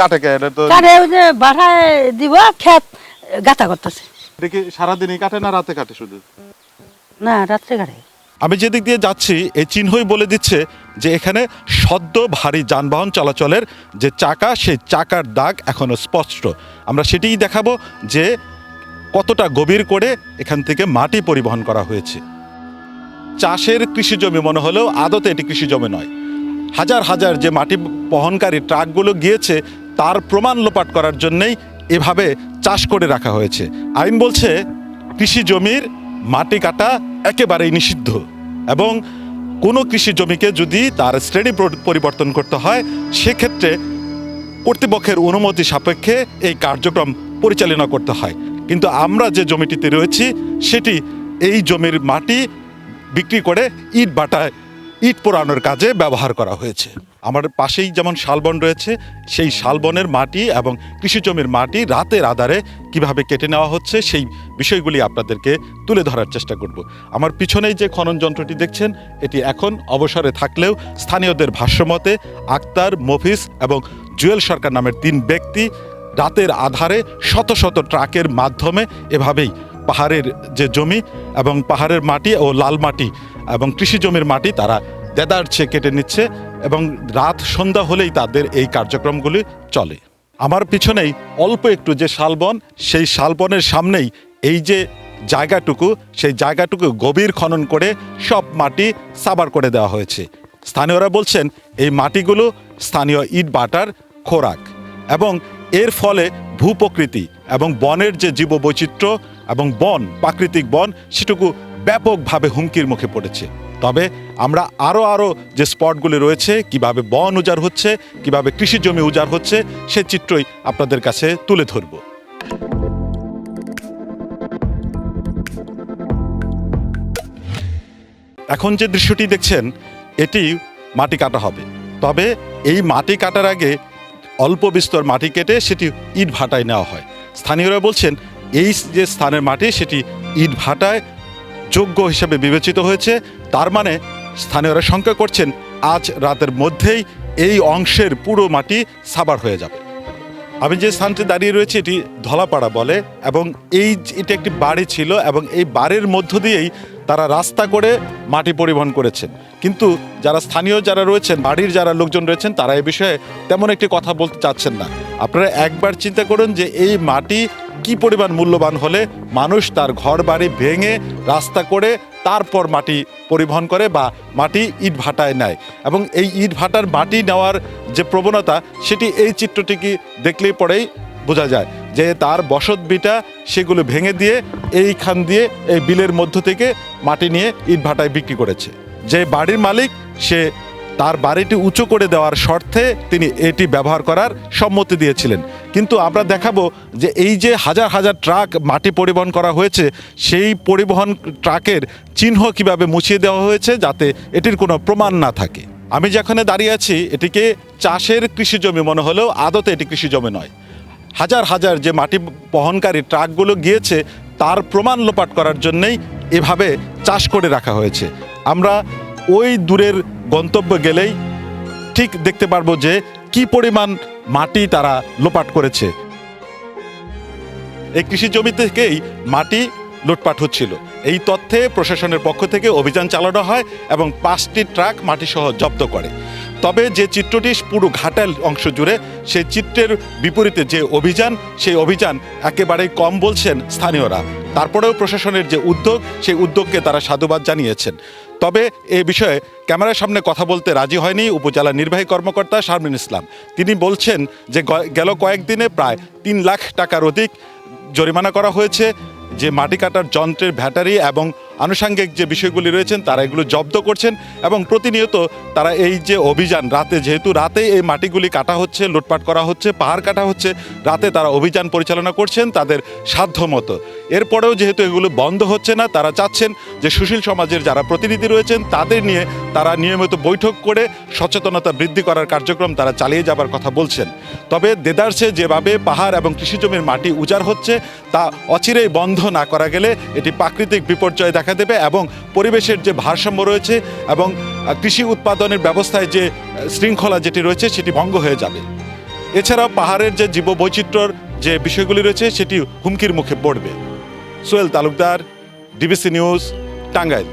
কাটে কে? এটা তো কারে ওই যে বাসায় দিব খেত গাতা করতেছে। দেখি সারাদিনই কাটে না রাতে কাটে শুধু? না রাত্রে কাটে আমি যেদিক দিয়ে যাচ্ছি এই চিহ্নই বলে দিচ্ছে যে এখানে সদ্য ভারী যানবাহন চলাচলের যে চাকা সেই চাকার দাগ এখনও স্পষ্ট। আমরা সেটিই দেখাবো যে কতটা গভীর করে এখান থেকে মাটি পরিবহন করা হয়েছে। চাষের কৃষি জমি মনে হলেও আদতে এটি কৃষি জমি নয়। হাজার হাজার যে মাটি বহনকারী ট্রাকগুলো গিয়েছে, তার প্রমাণ লোপাট করার জন্যেই এভাবে চাষ করে রাখা হয়েছে। আইন বলছে, কৃষি জমির মাটি কাটা একেবারেই নিষিদ্ধ এবং কোনো কৃষি জমিকে যদি তার শ্রেণি পরিবর্তন করতে হয়, সেক্ষেত্রে কর্তৃপক্ষের অনুমতি সাপেক্ষে এই কার্যক্রম পরিচালনা করতে হয়। কিন্তু আমরা যে জমিটিতে রয়েছি, সেটি এই জমির মাটি বিক্রি করে ইট বাটায় ইট পোড়ানোর কাজে ব্যবহার করা হয়েছে। আমার পাশেই যেমন শালবন রয়েছে, সেই শালবনের মাটি এবং কৃষি জমির মাটি রাতের আধারে কীভাবে কেটে নেওয়া হচ্ছে, সেই বিষয়গুলি আপনাদেরকে তুলে ধরার চেষ্টা করব। আমার পিছনেই যে খনন যন্ত্রটি দেখছেন, এটি এখন অবসরে থাকলেও স্থানীয়দের ভাষ্যমতে আক্তার, মফিস এবং জুয়েল সরকার নামের তিন ব্যক্তি রাতের আধারে শত শত ট্রাকের মাধ্যমে এভাবেই পাহাড়ের যে জমি এবং পাহাড়ের মাটি ও লাল মাটি এবং কৃষি জমির মাটি তারা দেদারছে কেটে নিচ্ছে এবং রাত সন্ধ্যা হলেই তাদের এই কার্যক্রমগুলি চলে। আমার পিছনেই অল্প একটু যে শালবন, সেই শালবনের সামনেই এই যে জায়গাটুকু, সেই জায়গাটুকু গভীর খনন করে সব মাটি সাবার করে দেওয়া হয়েছে। স্থানীয়রা বলছেন, এই মাটিগুলো স্থানীয় ইট বাটার, খোরাক এবং এর ফলে ভূপ্রকৃতি এবং বনের যে জীববৈচিত্র্য এবং বন, প্রাকৃতিক বন, সেটুকু ব্যাপকভাবে হুমকির মুখে পড়েছে। তবে আমরা আরও আরও যে স্পটগুলি রয়েছে, কীভাবে বন উজাড় হচ্ছে, কীভাবে কৃষি জমি উজাড় হচ্ছে, সে চিত্রই আপনাদের কাছে তুলে ধরব। এখন যে দৃশ্যটি দেখছেন, এটি মাটি কাটা হবে। তবে এই মাটি কাটার আগে অল্প বিস্তর মাটি কেটে সেটি ইট ভাটায় নেওয়া হয়। স্থানীয়রা বলছেন, এই যে স্থানের মাটি, সেটি ইট ভাটায় যোগ্য হিসেবে বিবেচিত হয়েছে, তার মানে স্থানীয়রা শঙ্কা করছেন আজ রাতের মধ্যেই এই অংশের পুরো মাটি সাবার হয়ে যাবে। আমি যে স্থানটি দাঁড়িয়ে রয়েছি, এটি ধলাপাড়া বলে, এবং এই এটি একটি বাড়ি ছিল, এবং এই বাড়ির মধ্য দিয়েই তারা রাস্তা করে মাটি পরিবহন করেছেন। কিন্তু যারা স্থানীয় যারা রয়েছেন, বাড়ির যারা লোকজন রয়েছেন, তারা এই বিষয়ে তেমন একটি কথা বলতে চাচ্ছেন না। আপনারা একবার চিন্তা করুন যে এই মাটি কি পরিমাণ মূল্যবান হলে মানুষ তার ঘর বাড়ি ভেঙে রাস্তা করে তারপর মাটি পরিবহন করে বা মাটি ইট ভাটায় নেয়? এবং এই ইট ভাটার মাটি নেওয়ার যে প্রবণতা, সেটি এই চিত্রটিকে দেখলেই পরেই বোঝা যায় যে তার বসত বিটা সেগুলো ভেঙে দিয়ে এইখান দিয়ে এই বিলের মধ্য থেকে মাটি নিয়ে ইট ভাটায় বিক্রি করেছে। যে বাড়ির মালিক, সে তার বাড়িটি উঁচু করে দেওয়ার শর্তে তিনি এটি ব্যবহার করার সম্মতি দিয়েছিলেন। কিন্তু আমরা দেখাবো যে এই যে হাজার হাজার ট্রাক মাটি পরিবহন করা হয়েছে, সেই পরিবহন ট্রাকের চিহ্ন কীভাবে মুছিয়ে দেওয়া হয়েছে যাতে এটির কোনো প্রমাণ না থাকে? আমি যেখানে দাঁড়িয়ে আছি, এটিকে চাষের কৃষি জমি মনে হলেও আদতে এটি কৃষি জমি নয়। হাজার হাজার যে মাটি বহনকারী ট্রাকগুলো গিয়েছে, তার প্রমাণ লোপাট করার জন্যেই এভাবে চাষ করে রাখা হয়েছে। আমরা ওই দূরের গন্তব্য গেলেই ঠিক দেখতে পারব যে কি পরিমাণ মাটি তারা লোপাট করেছে। এই কৃষি জমি থেকেই মাটি লুটপাট হচ্ছিল। এই তথ্যে প্রশাসনের পক্ষ থেকে অভিযান চালানো হয় এবং পাঁচটি ট্রাক মাটিসহ জব্দ করে। তবে যে চিত্রটি পুরো ঘাটাল অংশ জুড়ে সেই চিত্রের বিপরীতে যে অভিযান, সেই অভিযান একেবারেই কম বলছেন স্থানীয়রা। তারপরেও প্রশাসনের যে উদ্যোগ, সেই উদ্যোগকে তারা সাধুবাদ জানিয়েছেন। তবে এ বিষয়ে ক্যামেরার সামনে কথা বলতে রাজি হয়নি উপজেলা নির্বাহী কর্মকর্তা শারমিন ইসলাম। তিনি বলছেন যে গেল কয়েকদিনে প্রায় তিন লাখ টাকার অধিক জরিমানা করা হয়েছে, যে মাটি কাটার যন্ত্রের ব্যাটারি এবং আনুষাঙ্গিক যে বিষয়গুলি রয়েছেন, তারা এগুলো জব্দ করছেন এবং প্রতিনিয়ত তারা এই যে অভিযান, রাতে যেহেতু রাতে এই মাটিগুলি কাটা হচ্ছে, লুটপাট করা হচ্ছে, পাহাড় কাটা হচ্ছে, রাতে তারা অভিযান পরিচালনা করছেন তাদের সাধ্য মতো। এরপরেও যেহেতু এগুলো বন্ধ হচ্ছে না, তারা চাচ্ছেন যে সুশীল সমাজের যারা প্রতিনিধি রয়েছেন, তাদের নিয়ে তারা নিয়মিত বৈঠক করে সচেতনতা বৃদ্ধি করার কার্যক্রম তারা চালিয়ে যাবার কথা বলছেন। তবে দেদারসে যেভাবে পাহাড় এবং কৃষি জমির মাটি উজাড় হচ্ছে, তা অচিরেই বন্ধ না করা গেলে এটি প্রাকৃতিক বিপর্যয় দেখা দেবে এবং পরিবেশের যে ভারসাম্য রয়েছে এবং কৃষি উৎপাদনের ব্যবস্থায় যে শৃঙ্খলা যেটি রয়েছে সেটি ভঙ্গ হয়ে যাবে। এছাড়াও পাহাড়ের যে জীববৈচিত্র্যর যে বিষয়গুলি রয়েছে সেটি হুমকির মুখে পড়বে। Sohel Talukdar, DBC news, Tangail.